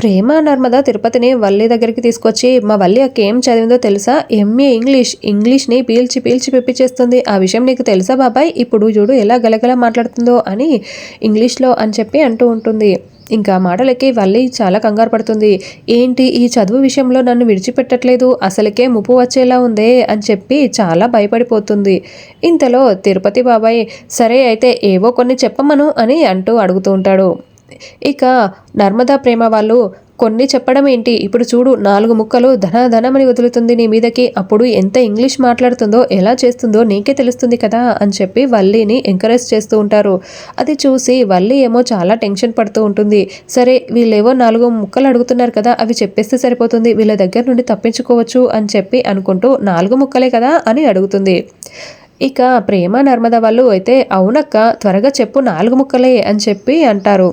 ప్రేమ నర్మద తిరుపతిని వల్లి దగ్గరికి తీసుకొచ్చి మా వల్లి అక్క ఏం చదివిందో తెలుసా? MA English. ఇంగ్లీష్ని పీల్చి పీల్చి పిప్పిచేస్తుంది. ఆ విషయం నీకు తెలుసా బాబాయ్? ఇప్పుడు చూడు ఎలా గలగల మాట్లాడుతుందో అని ఇంగ్లీష్లో అని చెప్పి అంటూ ఉంటుంది. ఇంకా మాటలకి వల్లి చాలా కంగారు పడుతుంది. ఏంటి ఈ చదువు విషయంలో నన్ను విడిచిపెట్టట్లేదు? అసలుకే ముప్పు వచ్చేలా ఉందే? అని చెప్పి చాలా భయపడిపోతుంది. ఇంతలో తిరుపతి బాబాయ్ సరే అయితే ఏవో కొన్ని చెప్పమను అని అంటూ అడుగుతూ ఉంటాడు. ఇక నర్మదా ప్రేమ వాళ్ళు కొన్ని చెప్పడం ఏంటి? ఇప్పుడు చూడు నాలుగు ముక్కలు ధనధనమని వదులుతుంది నీ మీదకి. అప్పుడు ఎంత ఇంగ్లీష్ మాట్లాడుతుందో ఎలా చేస్తుందో నీకే తెలుస్తుంది కదా అని చెప్పి వల్లీని ఎంకరేజ్ చేస్తూ ఉంటారు. అది చూసి వల్లి ఏమో చాలా టెన్షన్ పడుతూ ఉంటుంది. సరే వీళ్ళేవో నాలుగు ముక్కలు అడుగుతున్నారు కదా అవి చెప్పేస్తే సరిపోతుంది. వీళ్ళ దగ్గర నుండి తప్పించుకోవచ్చు అని చెప్పి అనుకుంటూ నాలుగు ముక్కలే కదా అని అడుగుతుంది. ఇక ప్రేమ నర్మద వాళ్ళు అయితే అవునక్క త్వరగా చెప్పు నాలుగు ముక్కలే అని చెప్పి అంటారు.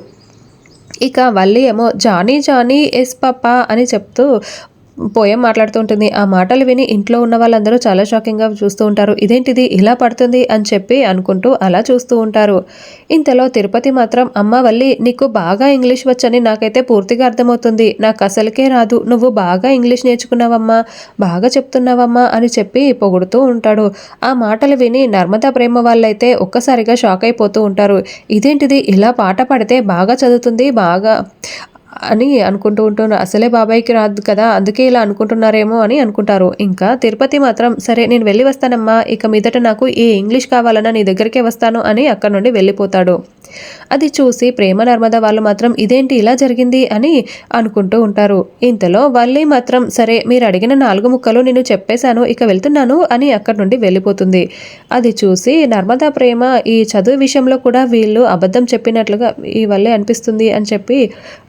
ఇక వల్లి ఏమో జానీ జానీ ఎస్ పప్పా అని చెప్తూ పోయం మాట్లాడుతూ ఉంటుంది. ఆ మాటలు విని ఇంట్లో ఉన్న వాళ్ళందరూ చాలా షాకింగ్గా చూస్తూ ఉంటారు. ఇదేంటిది? ఇలా పడుతుంది? అని చెప్పి అనుకుంటూ అలా చూస్తూ ఉంటారు. ఇంతలో తిరుపతి మాత్రం అమ్మ వల్లి నీకు బాగా ఇంగ్లీష్ వచ్చని నాకైతే పూర్తిగా అర్థమవుతుంది. నాకు అసలుకే రాదు. నువ్వు బాగా ఇంగ్లీష్ నేర్చుకున్నావమ్మా బాగా చెప్తున్నావమ్మా అని చెప్పి పొగుడుతూ ఉంటాడు. ఆ మాటలు విని నర్మదా ప్రేమ వాళ్ళైతే ఒక్కసారిగా షాక్ అయిపోతూ ఉంటారు. ఇదేంటిది? ఇలా పాట పడితే బాగా చదువుతుంది బాగా అని అనుకుంటూ ఉంటాను అసలే బాబాయ్కి రాదు కదా అందుకే ఇలా అనుకుంటున్నారేమో అని అనుకుంటారు. ఇంకా తిరుపతి మాత్రం సరే నేను వెళ్ళి వస్తానమ్మా ఇక మీదట నాకు ఏ ఇంగ్లీష్ కావాలన్నా నీ దగ్గరికే వస్తాను అని అక్కడ నుండి వెళ్ళిపోతాడు. అది చూసి ప్రేమ నర్మద వాళ్ళు మాత్రం ఇదేంటి ఇలా జరిగింది అని అనుకుంటూ ఉంటారు. ఇంతలో వాళ్ళే మాత్రం సరే మీరు అడిగిన నాలుగు ముక్కలు నేను చెప్పేశాను ఇక వెళ్తున్నాను అని అక్కడి నుండి వెళ్ళిపోతుంది. అది చూసి నర్మదా ప్రేమ ఈ చదువు విషయంలో కూడా వీళ్ళు అబద్ధం చెప్పినట్లుగా ఈ వల్లే అనిపిస్తుంది అని చెప్పి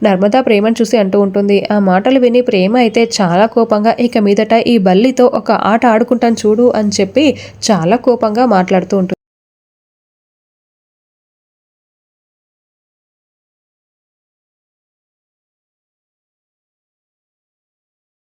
నర్మదా ప్రేమను చూసి అంటూ ఉంటుంది. ఆ మాటలు విని ప్రేమ అయితే చాలా కోపంగా ఇక మీదట ఈ బల్లితో ఒక ఆట ఆడుకుంటాను చూడు అని చెప్పి చాలా కోపంగా మాట్లాడుతూ ఉంటుంది.